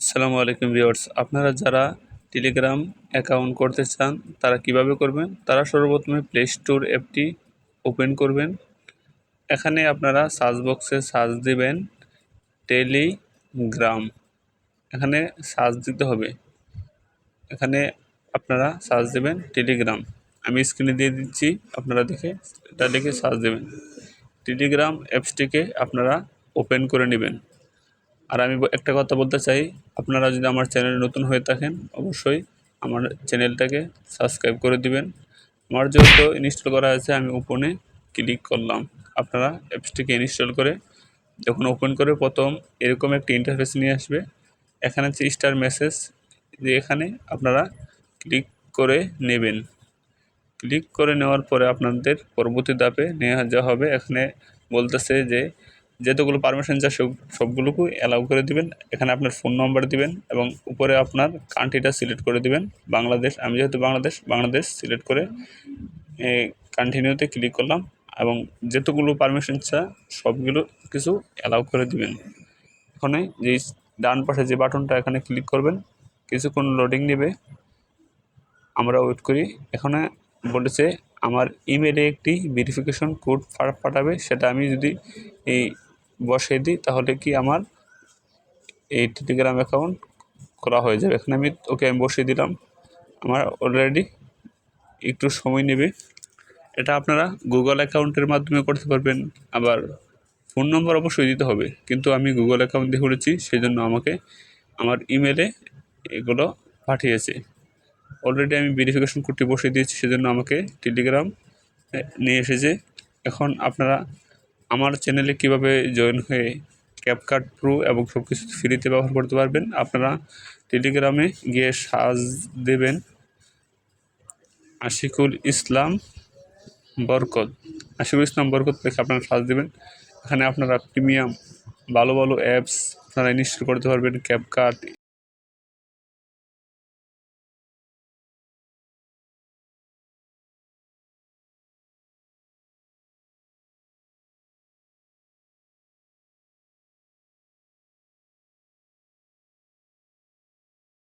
আসসালামু আলাইকুম ভিউয়ার্স, আপনারা যারা টেলিগ্রাম অ্যাকাউন্ট করতে চান, তারা কীভাবে করবেন? তারা সর্বপ্রথমে প্লে স্টোর অ্যাপটি ওপেন করবেন। এখানে আপনারা সার্চ বক্সে সার্চ দিবেন টেলিগ্রাম এখানে সার্চ দিতে হবে। এখানে আপনারা সার্চ দেবেন টেলিগ্রাম আমি স্ক্রিনে দিয়ে দিচ্ছি, আপনারা দেখে, এটা লিখে সার্চ দেবেন। টেলিগ্রাম অ্যাপসটিকে আপনারা ওপেন করে নেবেন। আর আমি একটা কথা বলতে চাই, আপনারা যদি আমার চ্যানেল নতুন হয়ে থাকেন, অবশ্যই আমার চ্যানেলটাকে সাবস্ক্রাইব করে দিবেন। আমার যেহেতু ইনস্টল করা আছে, আমি ওপেনে ক্লিক করলাম। আপনারা অ্যাপসটিকে ইনস্টল করে, যখন ওপেন করে প্রথম এরকম একটি ইন্টারফেস নিয়ে আসবে। এখানে হচ্ছে স্টার মেসেজ, যে এখানে আপনারা ক্লিক করে নেবেন। ক্লিক করে নেওয়ার পরে আপনাদের পরবর্তী ধাপে নেওয়া যা হবে, এখানে বলতেছে যে যেতগুলো পারমিশন যা সব সবগুলোকে অ্যালাউ করে দিবেন। এখানে আপনার ফোন নম্বর দিবেন এবং উপরে আপনার কান্ট্রিটা সিলেক্ট করে দিবেন। বাংলাদেশ, আমি যেহেতু বাংলাদেশ বাংলাদেশ সিলেক্ট করে কন্টিনিউতে ক্লিক করলাম এবং যেতগুলো পারমিশন চা সবগুলো কিছু অ্যালাউ করে দিবেন। এখানে যে ডান পাশে যে বাটনটা এখানে ক্লিক করবেন, কিছুক্ষণ লোডিং নেবে। আমরা ওয়েট করি। এখানে বলেছে, আমার ইমেলে একটি ভেরিফিকেশন কোড পাঠাবে। সেটা আমি যদি এই বসিয়ে দিই, তাহলে কি আমার এই টেলিগ্রাম অ্যাকাউন্ট করা হয়ে যাবে। এখানে আমি, ওকে আমি বসিয়ে দিলাম। আমার অলরেডি একটু সময় নেবে। এটা আপনারা গুগল অ্যাকাউন্টের মাধ্যমে করতে পারবেন। আবার ফোন নম্বর অবশ্যই দিতে হবে। কিন্তু আমি গুগল অ্যাকাউন্ট দিয়ে করেছি সেই জন্য আমাকে আমার ইমেলে এগুলো পাঠিয়েছে। অলরেডি আমি ভেরিফিকেশন করতে বসিয়ে দিয়েছি, সেজন্য আমাকে টেলিগ্রাম নিয়ে এসেছে। এখন আপনারা আমার চ্যানেলে কীভাবে জয়েন হয়ে ক্যাপকাট প্রো এবং সব কিছু ফ্রিতে ব্যবহার করতে পারবেন, আপনারা টেলিগ্রামে গিয়ে সাজ দেবেন আশিকুল ইসলাম বরকত। আশিকুল ইসলাম বরকত লিখে আপনারা সাজ দেবেন। এখানে আপনারা প্রিমিয়াম ভালো ভালো অ্যাপস আপনারা ইনস্টল করতে পারবেন ক্যাপকাট